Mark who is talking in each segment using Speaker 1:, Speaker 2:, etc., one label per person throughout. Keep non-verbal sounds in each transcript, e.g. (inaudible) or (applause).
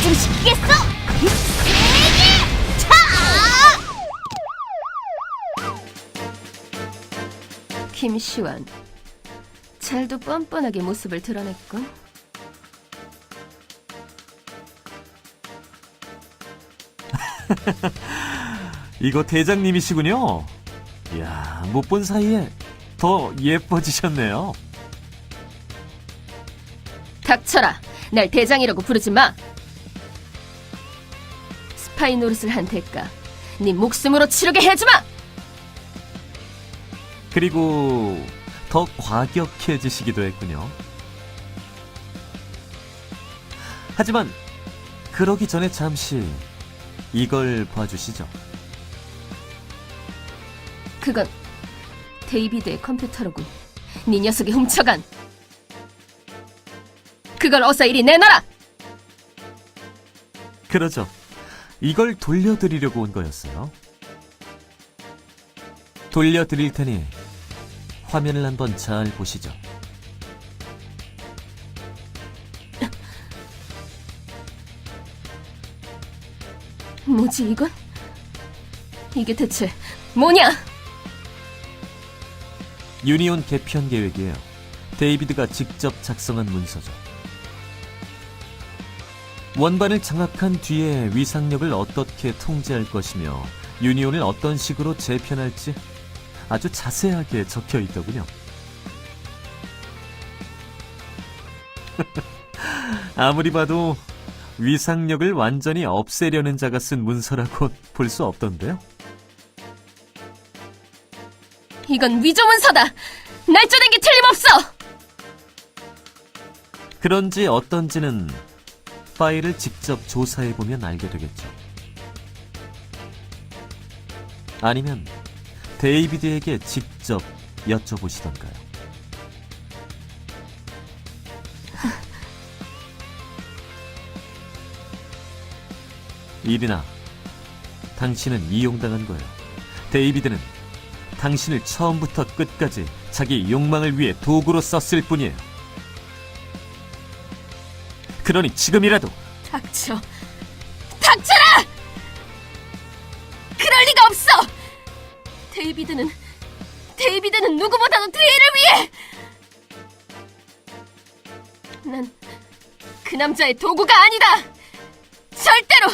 Speaker 1: 시키겠어! 세게! 차!
Speaker 2: 김시완. 잘도 뻔뻔하게 모습을 드러냈군. (laughs)
Speaker 3: 이거 대장님이시군요. 이야, 못 본 사이에 더 예뻐지셨네요.
Speaker 2: 닥쳐라. 날 대장이라고 부르지 마. 스파이 노릇을 한 대가 네 목숨으로 치르게 해주마.
Speaker 3: 그리고 더 과격해지시기도 했군요. 하지만 그러기 전에 잠시 이걸 봐주시죠.
Speaker 2: 그건 데이비드의 컴퓨터로군. 네 녀석이 훔쳐간. 그걸 어서 이리 내놔라.
Speaker 3: 그러죠. 이걸 돌려드리려고 온 거였어요. 돌려드릴 테니 화면을 한번 잘 보시죠.
Speaker 2: 뭐지 이건? 이게 대체 뭐냐?
Speaker 3: 유니온 개편 계획이에요. 데이비드가 직접 작성한 문서죠. 원반을 장악한 뒤에 위상력을 어떻게 통제할 것이며 유니온을 어떤 식으로 재편할지 아주 자세하게 적혀 있더군요. (laughs) 아무리 봐도 위상력을 완전히 없애려는 자가 쓴 문서라고 볼 수 없던데요.
Speaker 2: 이건 위조 문서다. 날조된 게 틀림없어.
Speaker 3: 그런지 어떤지는 파일을 직접 조사해보면 알게 되겠죠. 아니면 데이비드에게 직접 여쭤보시던가요. 이리나, 당신은 이용당한 거예요. 데이비드는 당신을 처음부터 끝까지 자기 욕망을 위해 도구로 썼을 뿐이에요. 그러니 지금이라도
Speaker 2: 닥쳐. 닥쳐라! 그럴 리가 없어! 데이비드는, 데이비드는 누구보다도 뒤를 위해! 난 그 남자의 도구가 아니다! 절대로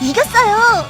Speaker 1: 이겼어요!